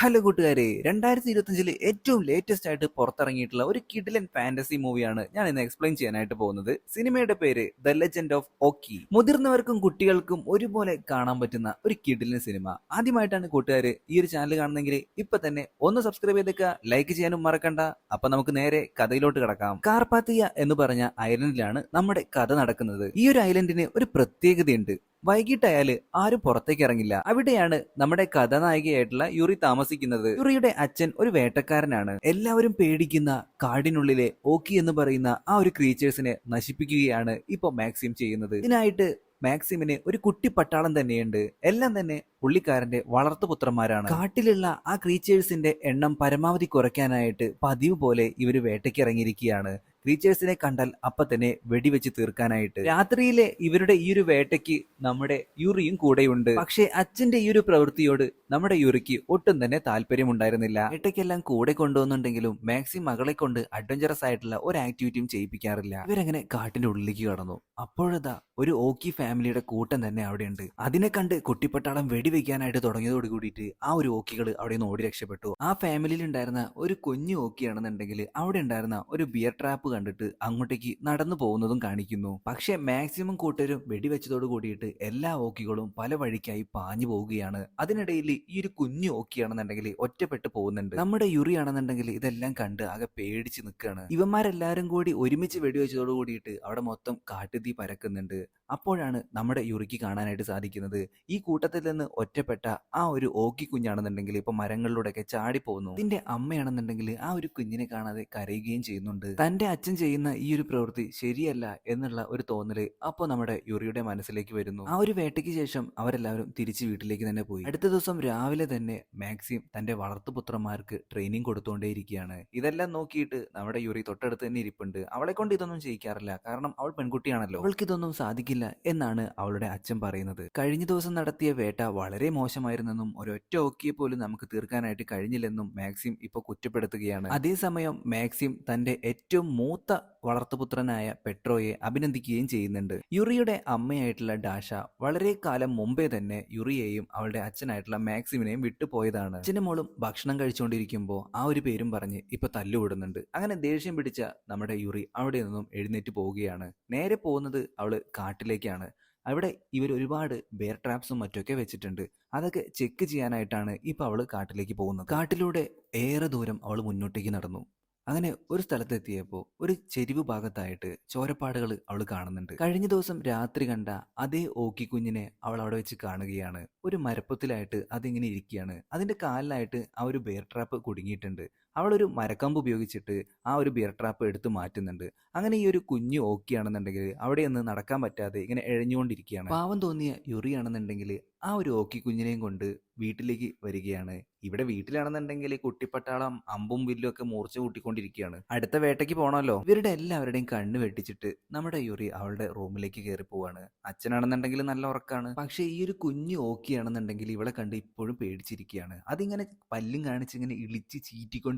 Hello കൂട്ടുകാരെ രണ്ടായിരത്തി ഇരുപത്തഞ്ചിൽ ഏറ്റവും ലേറ്റസ്റ്റ് ആയിട്ട് പുറത്തിറങ്ങിയിട്ടുള്ള ഒരു കിഡിലൻ ഫാന്റസി മൂവിയാണ് ഞാൻ ഇന്ന് എക്സ്പ്ലെയിൻ ചെയ്യാനായിട്ട് പോകുന്നത്. സിനിമയുടെ പേര് ദ ലെജൻഡ് ഓഫ് ഓക്കി മുതിർന്നവർക്കും കുട്ടികൾക്കും ഒരുപോലെ കാണാൻ പറ്റുന്ന ഒരു കിഡിലൻ സിനിമ. ആദ്യമായിട്ടാണ് കൂട്ടുകാർ ഈ ഒരു ചാനൽ കാണുന്നെങ്കിൽ ഇപ്പൊ തന്നെ ഒന്ന് സബ്സ്ക്രൈബ് ചെയ്തേക്കുക ലൈക്ക് ചെയ്യാനും മറക്കണ്ട. അപ്പൊ നമുക്ക് നേരെ കഥയിലോട്ട് കിടക്കാം. കാർപാത്തിയ എന്ന് പറഞ്ഞ ഐലൻഡിലാണ് നമ്മുടെ കഥ നടക്കുന്നത്. ഈ ഒരു ഐലൻഡിന് ഒരു പ്രത്യേകതയുണ്ട്. വൈകിട്ടായാൽ ആരും പുറത്തേക്ക് ഇറങ്ങില്ല. അവിടെയാണ് നമ്മുടെ കഥാനായികയായിട്ടുള്ള യുറി താമസിക്കുന്നത്. യുറിയുടെ അച്ഛൻ ഒരു വേട്ടക്കാരനാണ്. എല്ലാവരും പേടിക്കുന്ന കാടിനുള്ളിലെ ഓക്കി എന്ന് പറയുന്ന ആ ഒരു ക്രീച്ചേഴ്സിനെ നശിപ്പിക്കുകയാണ് ഇപ്പൊ മാക്സിം ചെയ്യുന്നത്. ഇതിനായിട്ട് മാക്സിമിന് ഒരു കുട്ടി പട്ടാളം തന്നെയുണ്ട്. എല്ലാം തന്നെ പുള്ളിക്കാരന്റെ വളർത്തുപുത്രന്മാരാണ് കാട്ടിലുള്ള ആ ക്രീച്ചേഴ്സിന്റെ എണ്ണം പരമാവധി കുറയ്ക്കാനായിട്ട് പതിവ് പോലെ ഇവർ വേട്ടയ്ക്ക് ഇറങ്ങിയിരിക്കുകയാണ്. ക്രീച്ചേഴ്സിനെ കണ്ടാൽ അപ്പൊ തന്നെ വെടിവെച്ച് തീർക്കാനായിട്ട്. രാത്രിയിലെ ഇവരുടെ ഈ ഒരു വേട്ടയ്ക്ക് നമ്മുടെ യുറിയും കൂടെയുണ്ട്. പക്ഷെ അച്ഛന്റെ ഈ ഒരു പ്രവൃത്തിയോട് നമ്മുടെ യുറിക്ക് ഒട്ടും തന്നെ താല്പര്യമുണ്ടായിരുന്നില്ല. വേട്ടയ്ക്കെല്ലാം കൂടെ കൊണ്ടുവന്നുണ്ടെങ്കിലും മാക്സിം മകളെ കൊണ്ട് അഡ്വഞ്ചറസ് ആയിട്ടുള്ള ഒരു ആക്ടിവിറ്റിയും ചെയ്യിപ്പിക്കാറില്ല. ഇവരങ്ങനെ കാട്ടിന്റെ ഉള്ളിലേക്ക് കടന്നു. അപ്പോഴതാ ഒരു ഓക്കി ഫാമിലിയുടെ കൂട്ടം തന്നെ അവിടെയുണ്ട്. അതിനെ കണ്ട് കുട്ടിപ്പട്ടാളം വെടിവെക്കാനായിട്ട് തുടങ്ങിയതോട് കൂടിയിട്ട് ആ ഒരു ഓക്കികൾ അവിടെ നിന്ന് ഓടി രക്ഷപ്പെട്ടു. ആ ഫാമിലിയിൽ ഉണ്ടായിരുന്ന ഒരു കുഞ്ഞു ഓക്കിയാണെന്നുണ്ടെങ്കിൽ അവിടെ ഉണ്ടായിരുന്ന ഒരു ബിയർ ട്രാപ്പ് കണ്ടിട്ട് അങ്ങോട്ടേക്ക് നടന്നു പോകുന്നതും കാണിക്കുന്നു. പക്ഷെ മാക്സിമം കൂട്ടരും വെടിവെച്ചതോട് കൂടിയിട്ട് എല്ലാ ഓക്കികളും പല വഴിക്കായി പാഞ്ഞു പോവുകയാണ്. അതിനിടയിൽ ഈ ഒരു കുഞ്ഞു ഓക്കിയാണെന്നുണ്ടെങ്കിൽ ഒറ്റപ്പെട്ടു പോകുന്നുണ്ട്. നമ്മുടെ യുറി ആണെന്നുണ്ടെങ്കിൽ ഇതെല്ലാം കണ്ട് ആകെ പേടിച്ച് നിൽക്കുകയാണ്. ഇവന്മാരെല്ലാരും കൂടി ഒരുമിച്ച് വെടിവെച്ചതോട് കൂടിയിട്ട് അവിടെ മൊത്തം കാട്ടുതീ പരക്കുന്നുണ്ട്. അപ്പോഴാണ് നമ്മുടെ യുറിക്ക് കാണാനായിട്ട് സാധിക്കുന്നത്. ഈ കൂട്ടത്തിൽ നിന്ന് ഒറ്റപ്പെട്ട ആ ഒരു ഓക്കി കുഞ്ഞാണെന്നുണ്ടെങ്കിൽ ഇപ്പൊ മരങ്ങളിലൂടെയൊക്കെ ചാടി പോകുന്നു ഇതിന്റെ അമ്മയാണെന്നുണ്ടെങ്കിൽ ആ ഒരു കുഞ്ഞിനെ കാണാതെ കരയുകയും ചെയ്യുന്നുണ്ട്. തന്റെ അച്ഛൻ ചെയ്യുന്ന ഈ ഒരു പ്രവൃത്തി ശരിയല്ല എന്നുള്ള ഒരു തോന്നൽ അപ്പോൾ നമ്മുടെ യുറിയുടെ മനസ്സിലേക്ക് വരുന്നു. ആ ഒരു വേട്ടയ്ക്ക് ശേഷം അവരെല്ലാവരും തിരിച്ച് വീട്ടിലേക്ക് തന്നെ പോയി. അടുത്ത ദിവസം രാവിലെ തന്നെ മാക്സിം തന്റെ വളർത്തുപുത്രന്മാർക്ക് ട്രെയിനിങ് കൊടുത്തുകൊണ്ടേയിരിക്കുകയാണ് ഇതെല്ലാം നോക്കിയിട്ട് നമ്മുടെ യുറി തൊട്ടടുത്ത് തന്നെ ഇരിപ്പുണ്ട്. അവളെ കൊണ്ട് ഇതൊന്നും ചെയ്യിക്കാറില്ല. കാരണം അവൾ പെൺകുട്ടിയാണല്ലോ. അവൾക്ക് ഇതൊന്നും സാധിക്കില്ല എന്നാണ് അവളുടെ അച്ഛൻ പറയുന്നത്. കഴിഞ്ഞ ദിവസം നടത്തിയ വേട്ട വളരെ മോശമായിരുന്നെന്നും ഒരൊറ്റ ഓക്കിയെ പോലും നമുക്ക് തീർക്കാനായിട്ട് കഴിഞ്ഞില്ലെന്നും മാക്സിം ഇപ്പോൾ കുറ്റപ്പെടുത്തുകയാണ്. അതേസമയം മാക്സിം തന്റെ ഏറ്റവും മൂത്ത വളർത്തുപുത്രനായ പെട്രോയെ അഭിനന്ദിക്കുകയും ചെയ്യുന്നുണ്ട്. യുറിയുടെ അമ്മയായിട്ടുള്ള ഡാഷ വളരെ കാലം മുമ്പേ തന്നെ യുറിയെയും അവളുടെ അച്ഛനായിട്ടുള്ള മാക്സിമിനെയും വിട്ടുപോയതാണ്. അച്ഛനും മോളും ഭക്ഷണം കഴിച്ചുകൊണ്ടിരിക്കുമ്പോൾ ആ ഒരു പേരും പറഞ്ഞ് ഇപ്പൊ തല്ലുവിടുന്നുണ്ട്. അങ്ങനെ ദേഷ്യം പിടിച്ച നമ്മുടെ യുറി അവിടെ നിന്നും എഴുന്നേറ്റ് പോവുകയാണ്. നേരെ പോകുന്നത് അവൾ കാട്ടിലേക്കാണ്. അവിടെ ഇവർ ഒരുപാട് ബെയർ ട്രാപ്സും മറ്റൊക്കെ വെച്ചിട്ടുണ്ട്. അതൊക്കെ ചെക്ക് ചെയ്യാനായിട്ടാണ് ഇപ്പൊ അവൾ കാട്ടിലേക്ക് പോകുന്നത്. കാട്ടിലൂടെ ഏറെ ദൂരം അവൾ മുന്നോട്ടേക്ക് നടന്നു. അങ്ങനെ ഒരു സ്ഥലത്തെത്തിയപ്പോൾ ഒരു ചെരിവ് ഭാഗത്തായിട്ട് ചോരപ്പാടുകൾ അവൾ കാണുന്നുണ്ട്. കഴിഞ്ഞ ദിവസം രാത്രി കണ്ട അതേ ഓക്കി കുഞ്ഞിനെ അവൾ അവിടെ വെച്ച് കാണുകയാണ്. ഒരു മരപ്പത്തിലായിട്ട് അതിങ്ങനെ ഇരിക്കുകയാണ്. അതിന്റെ കാലിലായിട്ട് ആ ഒരു ബെയർ ട്രാപ്പ് കുടുങ്ങിയിട്ടുണ്ട്. അവൾ ഒരു മരക്കമ്പ് ഉപയോഗിച്ചിട്ട് ആ ഒരു ബിയർ ട്രാപ്പ് എടുത്ത് മാറ്റുന്നുണ്ട്. അങ്ങനെ ഈ ഒരു കുഞ്ഞ് ഓക്കിയാണെന്നുണ്ടെങ്കിൽ അവിടെ ഒന്ന് നടക്കാൻ പറ്റാതെ ഇങ്ങനെ എഴഞ്ഞുകൊണ്ടിരിക്കുകയാണ്. പാവം തോന്നിയ യുറിയാണെന്നുണ്ടെങ്കിൽ ആ ഒരു ഓക്കി കുഞ്ഞിനെയും കൊണ്ട് വീട്ടിലേക്ക് വരികയാണ്. ഇവിടെ വീട്ടിലാണെന്നുണ്ടെങ്കിൽ കുട്ടിപ്പട്ടാളം അമ്പും വില്ലും ഒക്കെ മൂർച്ച കൂട്ടിക്കൊണ്ടിരിക്കുകയാണ്. അടുത്ത വേട്ടയ്ക്ക് പോകണമല്ലോ ഇവരുടെ എല്ലാവരുടെയും കണ്ണ് വെട്ടിച്ചിട്ട് നമ്മുടെ യുറി അവളുടെ റൂമിലേക്ക് കയറി പോവാണ്. അച്ഛനാണെന്നുണ്ടെങ്കിൽ നല്ല ഉറക്കാണ്. പക്ഷേ ഈ ഒരു കുഞ്ഞ് ഓക്കിയാണെന്നുണ്ടെങ്കിൽ ഇവളെ കണ്ട് ഇപ്പോഴും പേടിച്ചിരിക്കുകയാണ്. അതിങ്ങനെ പല്ലും കാണിച്ച് ഇങ്ങനെ ഇളിച്ച്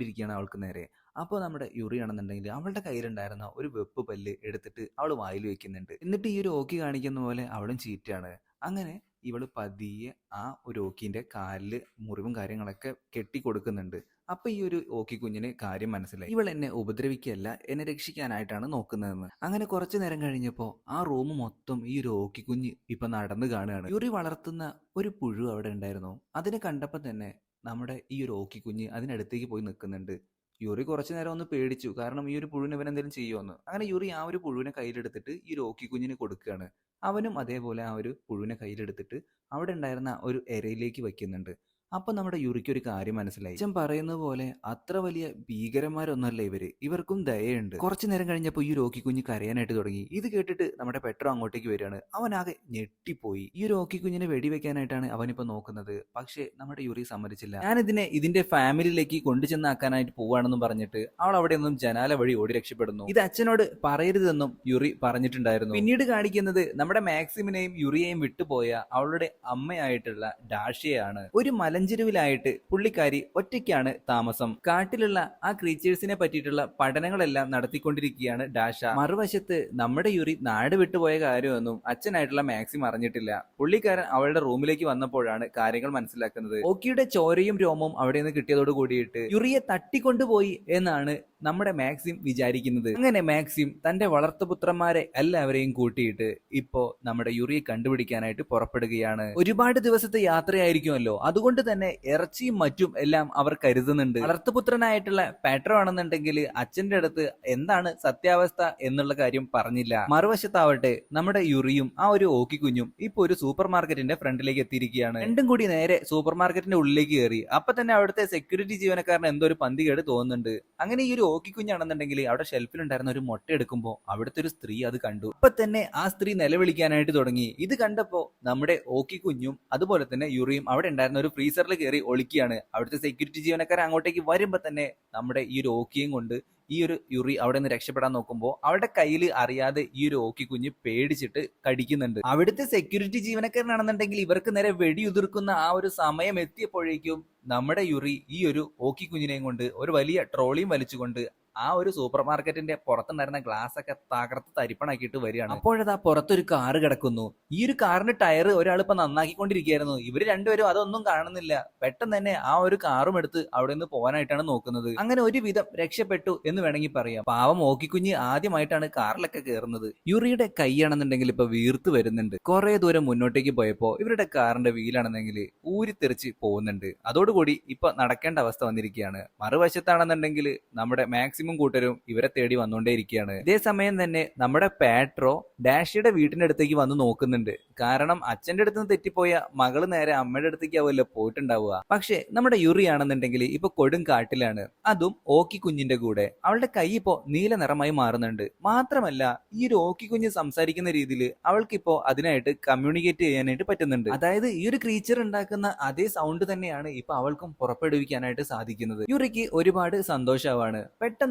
ചീറ്റിക്കൊണ്ടിരിക്കുകയാണ് അവൾക്ക് നേരെ. അപ്പോൾ നമ്മുടെ യുറി ആണെന്നുണ്ടെങ്കിൽ അവളുടെ കയ്യിലുണ്ടായിരുന്ന ഒരു വെപ്പ് പല്ല് എടുത്തിട്ട് അവൾ വായിൽ വെക്കുന്നുണ്ട്. എന്നിട്ട് ഈ ഒരു ഓക്കി കാണിക്കുന്ന പോലെ അവളും ചീറ്റാണ് അങ്ങനെ ഇവൾ പതിയെ ആ ഒരു ഓക്കിന്റെ കാലിൽ മുറിവും കാര്യങ്ങളൊക്കെ കെട്ടി കൊടുക്കുന്നുണ്ട് അപ്പൊ ഈ ഒരു ഓക്കി കുഞ്ഞിന് കാര്യം മനസ്സിലായി. ഇവൾ എന്നെ ഉപദ്രവിക്കുകയല്ല എന്നെ രക്ഷിക്കാനായിട്ടാണ് നോക്കുന്നതെന്ന്. അങ്ങനെ കുറച്ചു നേരം കഴിഞ്ഞപ്പോൾ ആ റൂം മൊത്തം ഈ ഒരു ഓക്കി കുഞ്ഞ് ഇപ്പൊ നടന്നു കാണുകയാണ്. യുറി വളർത്തുന്ന ഒരു പുഴു അവിടെ ഉണ്ടായിരുന്നു. അതിനെ കണ്ടപ്പോൾ തന്നെ നമ്മുടെ ഈ ഒരു ഓക്കി കുഞ്ഞ് അതിനടുത്തേക്ക് പോയി നിൽക്കുന്നുണ്ട് യുറി കുറച്ചു നേരം ഒന്ന് പേടിച്ചു. കാരണം ഈ ഒരു പുഴുവിന് ഇവൻ എന്തെങ്കിലും ചെയ്യുമെന്ന് അങ്ങനെ യുറി ആ ഒരു പുഴുവിനെ കയ്യിലെടുത്തിട്ട് ഈ ഒരു ഓക്കി കുഞ്ഞിന് കൊടുക്കുകയാണ്. അവനും അതേപോലെ ആ ഒരു പുഴുവിനെ കയ്യിലെടുത്തിട്ട് അവിടെ ഉണ്ടായിരുന്ന ഒരു എരയിലേക്ക് വയ്ക്കുന്നുണ്ട്. അപ്പൊ നമ്മുടെ യുറിക്ക് ഒരു കാര്യം മനസ്സിലായി. അച്ഛൻ പറയുന്ന പോലെ അത്ര വലിയ ഭീകരന്മാരൊന്നല്ല ഇവർ. ഇവർക്കും ദയയുണ്ട്. കുറച്ചു നേരം കഴിഞ്ഞപ്പോൾ ഈ രോക്കി കുഞ്ഞ് കരയാനായിട്ട് തുടങ്ങി. ഇത് കേട്ടിട്ട് നമ്മുടെ പെട്രോ അങ്ങോട്ടേക്ക് വരികയാണ്. അവനാകെ ഞെട്ടിപ്പോയി. ഈ രോക്കി കുഞ്ഞിനെ വെടിവെക്കാനായിട്ടാണ് അവനിപ്പോ നോക്കുന്നത്. പക്ഷേ നമ്മുടെ യുറി സമ്മതിച്ചില്ല. ഞാനിതിനെ ഇതിനെ ഇതിന്റെ ഫാമിലിയിലേക്ക് കൊണ്ടുചെന്നാക്കാനായിട്ട് പോവാണെന്നും പറഞ്ഞിട്ട് അവൾ അവിടെ നിന്നും ജനാല വഴി ഓടി രക്ഷപ്പെടുന്നു. ഇത് അച്ഛനോട് പറയരുതെന്നും യുറി പറഞ്ഞിട്ടുണ്ടായിരുന്നു. പിന്നീട് കാണിക്കുന്നത് നമ്മുടെ മാക്സിമിനെയും യുറിയെയും വിട്ടുപോയ അവളുടെ അമ്മയായിട്ടുള്ള ഡാഷയാണ് ഒരു മല മലഞ്ചെരുവിലായിട്ട് പുള്ളിക്കാരി ഒറ്റയ്ക്കാണ് താമസം. കാട്ടിലുള്ള ആ ക്രീച്ചേഴ്സിനെ പറ്റിയിട്ടുള്ള പഠനങ്ങളെല്ലാം നടത്തിക്കൊണ്ടിരിക്കുകയാണ് ഡാഷ. മറുവശത്ത് നമ്മുടെ യുറി നാട് വിട്ടുപോയ കാര്യമൊന്നും അച്ഛനായിട്ടുള്ള മാക്സിം അറിഞ്ഞിട്ടില്ല. പുള്ളിക്കാരൻ അവളുടെ റൂമിലേക്ക് വന്നപ്പോഴാണ് കാര്യങ്ങൾ മനസ്സിലാക്കുന്നത്. ഓക്കിയുടെ ചോരയും രോമവും അവിടെ നിന്ന് കിട്ടിയതോട് കൂടിയിട്ട് യുറിയെ തട്ടിക്കൊണ്ടുപോയി എന്നാണ് നമ്മുടെ മാക്സിം വിചാരിക്കുന്നത് അങ്ങനെ മാക്സിം തന്റെ വളർത്തുപുത്രന്മാരെ എല്ലാവരെയും കൂട്ടിയിട്ട് ഇപ്പോ നമ്മുടെ യുറിയെ കണ്ടുപിടിക്കാനായിട്ട് പുറപ്പെടുകയാണ്. ഒരുപാട് ദിവസത്തെ യാത്രയായിരിക്കുമല്ലോ. അതുകൊണ്ട് തന്നെ ഇറച്ചിയും മറ്റും എല്ലാം അവർ കരുതുന്നുണ്ട്. വളർത്തുപുത്രനായിട്ടുള്ള പാട്രോ ആണെന്നുണ്ടെങ്കിൽ അച്ഛന്റെ അടുത്ത് എന്താണ് സത്യാവസ്ഥ എന്നുള്ള കാര്യം പറഞ്ഞില്ല. മറുവശത്താവട്ടെ നമ്മുടെ യുറിയും ആ ഒരു ഓക്കി ഓക്കിക്കുഞ്ഞും ഇപ്പൊ ഒരു സൂപ്പർ മാർക്കറ്റിന്റെ ഫ്രണ്ടിലേക്ക് എത്തിയിരിക്കുകയാണ്. രണ്ടും കൂടി നേരെ സൂപ്പർ മാർക്കറ്റിന്റെ ഉള്ളിലേക്ക് കയറി. അപ്പൊ തന്നെ അവിടുത്തെ സെക്യൂരിറ്റി ജീവനക്കാരൻ എന്തോ ഒരു പന്തികേട് തോന്നുന്നുണ്ട്. അങ്ങനെ ഈ ഒരു ഓക്കിക്കുഞ്ഞാണെന്നുണ്ടെങ്കിൽ അവിടെ ഷെൽഫിലുണ്ടായിരുന്ന ഒരു മുട്ട എടുക്കുമ്പോൾ അവിടുത്തെ ഒരു സ്ത്രീ അത് കണ്ടു. ഇപ്പൊ തന്നെ ആ സ്ത്രീ നിലവിളിക്കാനായിട്ട് തുടങ്ങി. ഇത് കണ്ടപ്പോ നമ്മുടെ ഓക്കിക്കുഞ്ഞും അതുപോലെ തന്നെ യുറിയും അവിടെ ഉണ്ടായിരുന്ന ഒരു ഫ്രീസറിൽ കയറി ഒളിക്കുകയാണ്. അവിടുത്തെ സെക്യൂരിറ്റി ജീവനക്കാരൻ അങ്ങോട്ടേക്ക് വരുമ്പോ തന്നെ നമ്മുടെ ഈ ഒരു ഓക്കിയും കൊണ്ട് ഈ ഒരു യുറി അവിടെ നിന്ന് രക്ഷപ്പെടാൻ നോക്കുമ്പോൾ അവരുടെ കയ്യിൽ അറിയാതെ ഈ ഒരു ഓക്കി കുഞ്ഞ് പേടിച്ചിട്ട് കടിക്കുന്നുണ്ട്. അവിടുത്തെ സെക്യൂരിറ്റി ജീവനക്കാരനാണെന്നുണ്ടെങ്കിൽ ഇവർക്ക് നേരെ വെടിയുതിർക്കുന്ന ആ ഒരു സമയം എത്തിയപ്പോഴേക്കും നമ്മുടെ യുറി ഈ ഒരു ഓക്കി കുഞ്ഞിനെയും കൊണ്ട് ഒരു വലിയ ട്രോളിയും വലിച്ചുകൊണ്ട് ആ ഒരു സൂപ്പർ മാർക്കറ്റിന്റെ പുറത്തുണ്ടായിരുന്ന ഗ്ലാസ് ഒക്കെ തകർത്ത് തരിപ്പണാക്കിയിട്ട് വരികയാണ്. അപ്പോഴതാ പുറത്തൊരു കാറ് കിടക്കുന്നു. ഈ ഒരു കാറിന്റെ ടയർ ഒരാൾ ഇപ്പൊ നന്നാക്കിക്കൊണ്ടിരിക്കുകയായിരുന്നു. ഇവർ രണ്ടുപേരും അതൊന്നും കാണുന്നില്ല. പെട്ടെന്ന് തന്നെ ആ ഒരു കാറും എടുത്ത് അവിടെ നിന്ന് പോകാനായിട്ടാണ് നോക്കുന്നത്. അങ്ങനെ ഒരുവിധം രക്ഷപ്പെട്ടു എന്ന് വേണമെങ്കിൽ പറയാം. പാവം ഓക്കിക്കുഞ്ഞ് ആദ്യമായിട്ടാണ് കാറിലൊക്കെ കയറുന്നത് യുറിയുടെ കൈയാണെന്നുണ്ടെങ്കിൽ ഇപ്പൊ വീർത്ത് വരുന്നുണ്ട്. കുറെ ദൂരം മുന്നോട്ടേക്ക് പോയപ്പോ ഇവരുടെ കാറിന്റെ വീലാണെന്നെങ്കിൽ ഊരിത്തെറിച്ച് പോകുന്നുണ്ട്. അതോടുകൂടി ഇപ്പൊ നടക്കേണ്ട അവസ്ഥ വന്നിരിക്കുകയാണ്. മറുവശത്താണെന്നുണ്ടെങ്കിൽ നമ്മുടെ മാക്സിമം കൂട്ടരും ഇവരെ തേടി വന്നുകൊണ്ടേയിരിക്കുകയാണ് ഇതേ സമയം തന്നെ നമ്മുടെ പാട്രോ ഡാഷിയുടെ വീട്ടിന്റെ അടുത്തേക്ക് വന്ന് നോക്കുന്നുണ്ട്. കാരണം അച്ഛന്റെ അടുത്ത് നിന്ന് തെറ്റിപ്പോയ മകൾ നേരെ അമ്മയുടെ അടുത്തേക്ക് ആവുമല്ലോ പോയിട്ടുണ്ടാവുക. പക്ഷേ നമ്മുടെ യുറി ആണെന്നുണ്ടെങ്കിൽ ഇപ്പൊ കൊടും കാട്ടിലാണ്. അതും ഓക്കി കുഞ്ഞിന്റെ കൂടെ. അവളുടെ കൈ ഇപ്പോ നീല നിറമായി മാറുന്നുണ്ട്. മാത്രമല്ല ഈ ഒരു ഓക്കി കുഞ്ഞ് സംസാരിക്കുന്ന രീതിയിൽ അവൾക്കിപ്പോ അതിനായിട്ട് കമ്മ്യൂണിക്കേറ്റ് ചെയ്യാനായിട്ട് പറ്റുന്നുണ്ട്. അതായത് ഈ ഒരു ക്രീച്ചർ ഉണ്ടാക്കുന്ന അതേ സൗണ്ട് തന്നെയാണ് ഇപ്പൊ അവൾക്കും പുറപ്പെടുവിക്കാനായിട്ട് സാധിക്കുന്നത്. യുറിക്ക് ഒരുപാട് സന്തോഷമാണ്.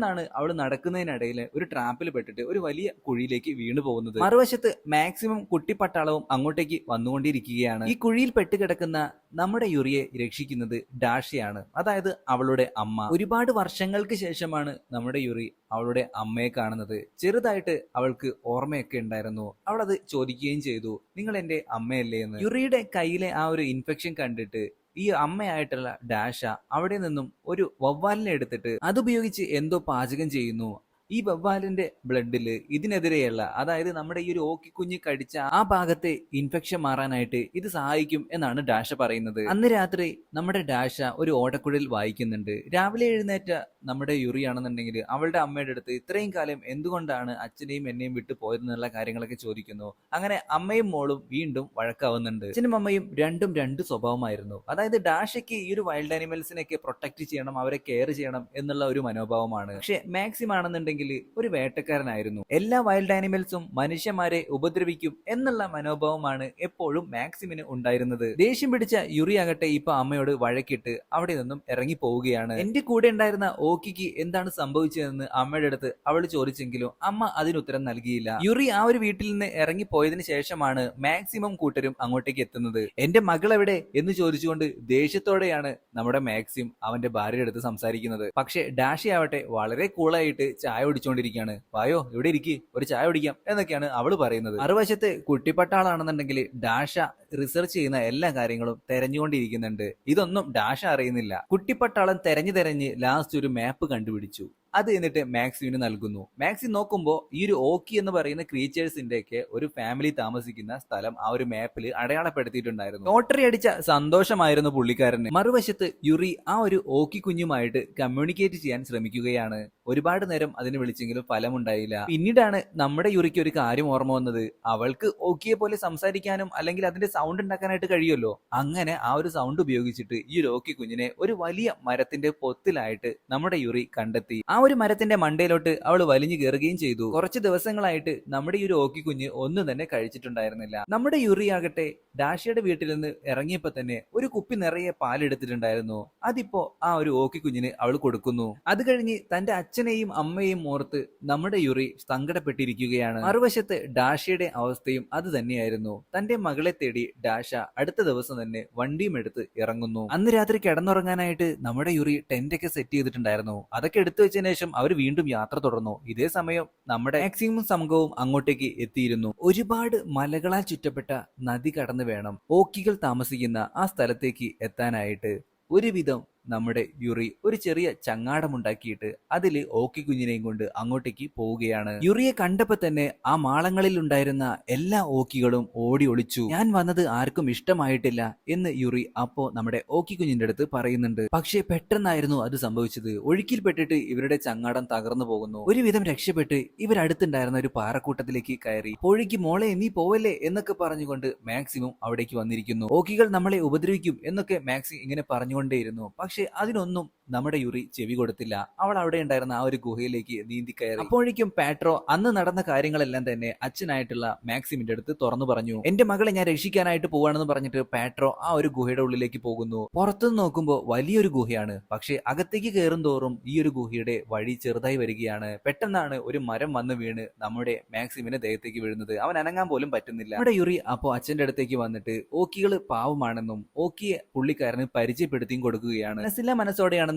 പെട്ടെന്നാണ് അവൾ നടക്കുന്നതിനിടയിൽ ഒരു ട്രാപ്പിൽ പെട്ടിട്ട് ഒരു വലിയ കുഴിയിലേക്ക് വീണു പോകുന്നത്. മറുവശത്ത് മാക്സിമം കുട്ടിപ്പട്ടാളവും അങ്ങോട്ടേക്ക് വന്നുകൊണ്ടിരിക്കുകയാണ്. ഈ കുഴിയിൽ പെട്ടുകിടക്കുന്ന നമ്മുടെ യുറിയെ രക്ഷിക്കുന്നത് ഡാഷയാണ്. അതായത് അവളുടെ അമ്മ. ഒരുപാട് വർഷങ്ങൾക്ക് ശേഷമാണ് നമ്മുടെ യുറി അവളുടെ അമ്മയെ കാണുന്നത്. ചെറുതായിട്ട് അവൾക്ക് ഓർമ്മയൊക്കെ ഉണ്ടായിരുന്നു. അവൾ അത് ചോദിക്കുകയും ചെയ്തു നിങ്ങൾ എന്റെ അമ്മയല്ലേ? എന്ന്. യുറിയുടെ കയ്യിലെ ആ ഒരു ഇൻഫെക്ഷൻ കണ്ടിട്ട് ഈ അമ്മയായിട്ടുള്ള ഡാഷ അവിടെ നിന്നും ഒരു വവ്വാലിനെ എടുത്തിട്ട് അതുപയോഗിച്ച് എന്തോ പാചകം ചെയ്യുന്നു. ഈ വവ്വാലിന്റെ ബ്ലഡിൽ ഇതിനെതിരെയുള്ള അതായത് നമ്മുടെ ഈ ഒരു ഓക്കിക്കുഞ്ഞ് കടിച്ച ആ ഭാഗത്തെ ഇൻഫെക്ഷൻ മാറാനായിട്ട് ഇത് സഹായിക്കും എന്നാണ് ഡാഷ പറയുന്നത്. അന്ന് രാത്രി നമ്മുടെ ഡാഷ ഒരു ഓടക്കുഴൽ വായിക്കുന്നുണ്ട്. രാവിലെ എഴുന്നേറ്റ നമ്മുടെ യുറി ആണെന്നുണ്ടെങ്കിൽ അവളുടെ അമ്മയുടെ അടുത്ത് ഇത്രയും കാലം എന്തുകൊണ്ടാണ് അച്ഛനെയും എന്നെയും വിട്ട് പോയതെന്നുള്ള കാര്യങ്ങളൊക്കെ ചോദിക്കുന്നു. അങ്ങനെ അമ്മയും മോളും വീണ്ടും വഴക്കാവുന്നുണ്ട്. അച്ഛനും അമ്മയും രണ്ടും രണ്ട് സ്വഭാവമായിരുന്നു. അതായത് ഡാഷയ്ക്ക് ഈ ഒരു വൈൽഡ് ആനിമൽസിനെയൊക്കെ പ്രൊട്ടക്ട് ചെയ്യണം അവരെ കെയർ ചെയ്യണം എന്നുള്ള ഒരു മനോഭാവമാണ്. പക്ഷെ മാക്സിം ആണെന്നുണ്ടെങ്കിൽ ഒരു വേട്ടക്കാരനായിരുന്നു. എല്ലാ വൈൽഡ് ആനിമൽസും മനുഷ്യന്മാരെ ഉപദ്രവിക്കും എന്നുള്ള മനോഭാവമാണ് എപ്പോഴും മാക്സിമിന് ഉണ്ടായിരുന്നത്. ദേഷ്യം പിടിച്ച യുറി ആകട്ടെ ഇപ്പൊ അമ്മയോട് വഴക്കിട്ട് അവിടെ നിന്നും ഇറങ്ങി പോവുകയാണ് എന്റെ കൂടെ ഉണ്ടായിരുന്ന ഓക്കിക്ക് എന്താണ് സംഭവിച്ചതെന്ന് അമ്മയുടെ അടുത്ത് അവൾ ചോദിച്ചെങ്കിലും അമ്മ അതിനുത്തരം നൽകിയില്ല. യുറി ആ ഒരു വീട്ടിൽ നിന്ന് ഇറങ്ങി പോയതിനു ശേഷമാണ് മാക്സിമം കൂട്ടരും അങ്ങോട്ടേക്ക് എത്തുന്നത്. എന്റെ മകൾ എവിടെ എന്ന് ചോദിച്ചുകൊണ്ട് ദേഷ്യത്തോടെയാണ് നമ്മുടെ മാക്സിം അവന്റെ ഭാര്യയുടെ അടുത്ത് സംസാരിക്കുന്നത്. പക്ഷെ ഡാഷി ആവട്ടെ വളരെ കൂളായിട്ട് ചായ കുടിച്ചുകൊണ്ടിരിക്കുകയാണ് വായോ ഇവിടെ ഇരിക്കി ഒരു ചായ കുടിക്കാം എന്നൊക്കെയാണ് അവൾ പറയുന്നത്. മറുവശത്ത് കുട്ടിപ്പട്ടാളാണെന്നുണ്ടെങ്കിൽ ഡാഷ റിസർച്ച് ചെയ്യുന്ന എല്ലാ കാര്യങ്ങളും തെരഞ്ഞുകൊണ്ടിരിക്കുന്നുണ്ട്. ഇതൊന്നും ഡാഷ അറിയുന്നില്ല. കുട്ടിപ്പട്ടാളം തെരഞ്ഞു തെരഞ്ഞ് ലാസ്റ്റ് ഒരു മാപ്പ് കണ്ടുപിടിച്ചു. അത് എന്നിട്ട് മാക്സിമിന് നൽകുന്നു. മാക്സി നോക്കുമ്പോൾ ഈ ഒരു ഓക്കി എന്ന് പറയുന്ന ക്രീച്ചേഴ്സിന്റെ ഒക്കെ ഒരു ഫാമിലി താമസിക്കുന്ന സ്ഥലം ആ ഒരു മാപ്പിൽ അടയാളപ്പെടുത്തിയിട്ടുണ്ടായിരുന്നു. ലോട്ടറി അടിച്ച സന്തോഷമായിരുന്നു പുള്ളിക്കാരന്. മറുവശത്ത് യുറി ആ ഒരു ഓക്കി കുഞ്ഞുമായിട്ട് കമ്മ്യൂണിക്കേറ്റ് ചെയ്യാൻ ശ്രമിക്കുകയാണ്. ഒരുപാട് നേരം അതിന് വിളിച്ചെങ്കിലും ഫലമുണ്ടായില്ല. പിന്നീടാണ് നമ്മുടെ യുറിക്ക് ഒരു കാര്യം ഓർമ്മ വന്നത്. അവൾക്ക് ഓക്കിയെ പോലെ സംസാരിക്കാനും അല്ലെങ്കിൽ അതിന്റെ സൗണ്ട് ഉണ്ടാക്കാനായിട്ട് കഴിയുമല്ലോ? അങ്ങനെ ആ ഒരു സൗണ്ട് ഉപയോഗിച്ചിട്ട് ഈ ഒരു ഓക്കി കുഞ്ഞിനെ ഒരു വലിയ മരത്തിന്റെ പൊത്തിലായിട്ട് നമ്മുടെ യുറി കണ്ടെത്തി. ആ ഒരു മരത്തിന്റെ മണ്ടയിലോട്ട് അവൾ വലിഞ്ഞു കയറുകയും ചെയ്തു. കുറച്ച് ദിവസങ്ങളായിട്ട് നമ്മുടെ ഈ ഒരു ഓക്കി കുഞ്ഞ് ഒന്നും തന്നെ കഴിച്ചിട്ടുണ്ടായിരുന്നില്ല. നമ്മുടെ യുറി ആകട്ടെ ഡാഷിയുടെ വീട്ടിൽ നിന്ന് ഇറങ്ങിയപ്പോ തന്നെ ഒരു കുപ്പി നിറയെ പാലെടുത്തിട്ടുണ്ടായിരുന്നു. അതിപ്പോ ആ ഒരു ഓക്കി കുഞ്ഞിന് അവൾ കൊടുക്കുന്നു. അത് കഴിഞ്ഞ് തന്റെ അച്ഛനെയും അമ്മയെയും ഓർത്ത് നമ്മുടെ യുറി സങ്കടപ്പെട്ടിരിക്കുകയാണ്. മറുവശത്ത് ഡാഷയുടെ അവസ്ഥയും അത് തന്നെയായിരുന്നു. തന്റെ മകളെ തേടി ഡാഷ അടുത്ത ദിവസം തന്നെ വണ്ടിയും എടുത്ത് ഇറങ്ങുന്നു. അന്ന് രാത്രി കിടന്നുറങ്ങാനായിട്ട് നമ്മുടെ യുറി ടെന്റ് ഒക്കെ സെറ്റ് ചെയ്തിട്ടുണ്ടായിരുന്നു. അതൊക്കെ എടുത്തു വെച്ചതിന് ശേഷം അവർ വീണ്ടും യാത്ര തുടർന്നു. ഇതേ സമയം നമ്മുടെ മാക്സിമം സംഘവും അങ്ങോട്ടേക്ക് എത്തിയിരുന്നു. ഒരുപാട് മലകളാൽ ചുറ്റപ്പെട്ട നദി കടന്നു വേണം. ഓക്കികൾ താമസിക്കുന്ന ആ സ്ഥലത്തേക്ക് എത്താനായിട്ട് ഒരുവിധം നമ്മുടെ യുറി ഒരു ചെറിയ ചങ്ങാടമുണ്ടാക്കിയിട്ട് അതിൽ ഓക്കി കുഞ്ഞിനെയും കൊണ്ട് അങ്ങോട്ടേക്ക് പോവുകയാണ്. യുറിയെ കണ്ടപ്പോ തന്നെ ആ മാളങ്ങളിൽ ഉണ്ടായിരുന്ന എല്ലാ ഓക്കികളും ഓടി ഒളിച്ചു. ഞാൻ വന്നത് ആർക്കും ഇഷ്ടമായിട്ടില്ല എന്ന് യുറി അപ്പോ നമ്മുടെ ഓക്കി കുഞ്ഞിന്റെ അടുത്ത് പറയുന്നുണ്ട്. പക്ഷേ പെട്ടെന്നായിരുന്നു അത് സംഭവിച്ചത്. ഒഴുക്കിൽപ്പെട്ടിട്ട് ഇവരുടെ ചങ്ങാടം തകർന്നു പോകുന്നു. ഒരുവിധം രക്ഷപ്പെട്ട് ഇവരടുത്തുണ്ടായിരുന്ന ഒരു പാറക്കൂട്ടത്തിലേക്ക് കയറി. അപ്പോഴേക്ക് മോളെ നീ പോവല്ലേ എന്നൊക്കെ പറഞ്ഞുകൊണ്ട് മാക്സിമം അവിടേക്ക് വന്നിരിക്കുന്നു. ഓക്കികൾ നമ്മളെ ഉപദ്രവിക്കും എന്നൊക്കെ മാക്സി ഇങ്ങനെ പറഞ്ഞുകൊണ്ടേയിരുന്നു. പക്ഷെ അതിനൊന്നും നമ്മുടെ യുറി ചെവി കൊടുത്തില്ല. അവൾ അവിടെ ഉണ്ടായിരുന്ന ആ ഒരു ഗുഹയിലേക്ക് നീന്തി കയറി. അപ്പോഴേക്കും പാട്രോ അന്ന് നടന്ന കാര്യങ്ങളെല്ലാം തന്നെ അച്ഛനായിട്ടുള്ള മാക്സിമിന്റെ അടുത്ത് തുറന്നു പറഞ്ഞു. എന്റെ മകളെ ഞാൻ രക്ഷിക്കാനായിട്ട് പോവാണെന്ന് പറഞ്ഞിട്ട് പാട്രോ ആ ഒരു ഗുഹയുടെ ഉള്ളിലേക്ക് പോകുന്നു. പുറത്തു നോക്കുമ്പോൾ വലിയൊരു ഗുഹയാണ്. പക്ഷെ അകത്തേക്ക് കയറും തോറും ഈ ഒരു ഗുഹയുടെ വഴി ചെറുതായി വരികയാണ്. പെട്ടെന്നാണ് ഒരു മരം വന്ന് വീണ് നമ്മുടെ മാക്സിമിന്റെ ദേഹത്തേക്ക് വീഴുന്നത്. അവൻ അനങ്ങാൻ പോലും പറ്റുന്നില്ല. നമ്മുടെ യുറി അപ്പോ അച്ഛന്റെ അടുത്തേക്ക് വന്നിട്ട് ഓക്കികൾ പാവമാണെന്നും ഓക്കിയെ പുള്ളിക്കാരന് പരിചയപ്പെടുത്തിയും കൊടുക്കുകയാണ്. മനസ്സില്ല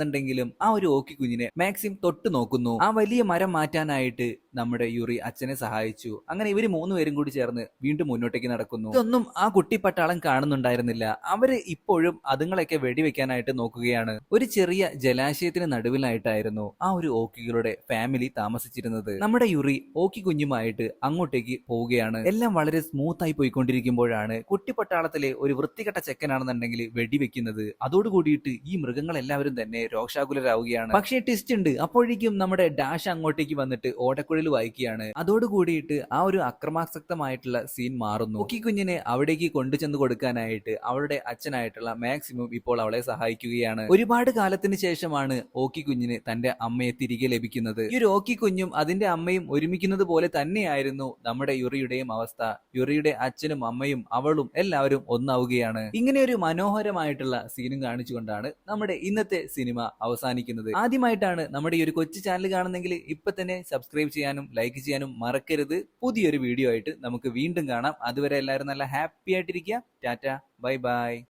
മനസ്സോടെയാണെന്നുണ്ടെങ്കിലും ആ ഒരു ഓക്കി കുഞ്ഞിനെ മാക്സിം തൊട്ടു നോക്കുന്നു. ആ വലിയ മരം മാറ്റാനായിട്ട് നമ്മുടെ യുറി അച്ഛനെ സഹായിച്ചു. അങ്ങനെ ഇവർ മൂന്നുപേരും കൂടി ചേർന്ന് വീണ്ടും മുന്നോട്ടേക്ക് നടക്കുന്നു. ഇതൊന്നും ആ കുട്ടി പട്ടാളം കാണുന്നുണ്ടായിരുന്നില്ല. അവർ ഇപ്പോഴും അതുങ്ങളൊക്കെ വെടിവെക്കാനായിട്ട് നോക്കുകയാണ്. ഒരു ചെറിയ ജലാശയത്തിന് നടുവിലായിട്ടായിരുന്നു ആ ഒരു ഓക്കികളുടെ ഫാമിലി താമസിച്ചിരുന്നത്. നമ്മുടെ യുറി ഓക്കി കുഞ്ഞുമായിട്ട് അങ്ങോട്ടേക്ക് പോവുകയാണ്. എല്ലാം വളരെ സ്മൂത്ത് ആയി പോയിക്കൊണ്ടിരിക്കുമ്പോഴാണ് കുട്ടി പട്ടാളത്തിലെ ഒരു വൃത്തികെട്ട ചെക്കനാണെന്നുണ്ടെങ്കിൽ വെടിവെക്കുന്നത്. അതോടുകൂടിയിട്ട് ഈ മൃഗങ്ങളെല്ലാവരും തന്നെ രോക്ഷാകുലരാവുകയാണ് പക്ഷേ ടിസ്റ്റ് ഉണ്ട്. അപ്പോഴേക്കും നമ്മുടെ ഡാഷ് അങ്ങോട്ടേക്ക് വന്നിട്ട് ഓടക്കുഴൽ വായിക്കുകയാണ്. അതോടുകൂടിയിട്ട് ആ ഒരു അക്രമാസക്തമായിട്ടുള്ള സീൻ മാറുന്നു. ഓക്കി കുഞ്ഞിനെ അവിടേക്ക് കൊണ്ടുചെന്ന് കൊടുക്കാനായിട്ട് അവളുടെ അച്ഛനായിട്ടുള്ള മാക്സിമം ഇപ്പോൾ അവളെ സഹായിക്കുകയാണ്. ഒരുപാട് കാലത്തിന് ശേഷമാണ് ഓക്കി കുഞ്ഞിന് തന്റെ അമ്മയെ തിരികെ ലഭിക്കുന്നത്. ഈ ഒരു ഓക്കി കുഞ്ഞും അതിന്റെ അമ്മയും ഒരുമിക്കുന്നത് പോലെ തന്നെയായിരുന്നു നമ്മുടെ യുറിയുടെയും അവസ്ഥ. യുറിയുടെ അച്ഛനും അമ്മയും അവളും എല്ലാവരും ഒന്നാവുകയാണ്. ഇങ്ങനെ ഒരു മനോഹരമായിട്ടുള്ള സീനും കാണിച്ചുകൊണ്ടാണ് നമ്മുടെ ഇന്നത്തെ സിനിമ അവസാനിക്കുന്നത്. ആദ്യമായിട്ടാണ് നമ്മുടെ ഈ ഒരു കൊച്ചു ചാനൽ കാണുന്നെങ്കിൽ ഇപ്പൊ തന്നെ സബ്സ്ക്രൈബ് ചെയ്യാനും ലൈക്ക് ചെയ്യാനും മറക്കരുത്. പുതിയൊരു വീഡിയോ ആയിട്ട് നമുക്ക് വീണ്ടും കാണാം. അതുവരെ എല്ലാവരും നല്ല ഹാപ്പി ആയിട്ടിരിക്കുക. Tata bye bye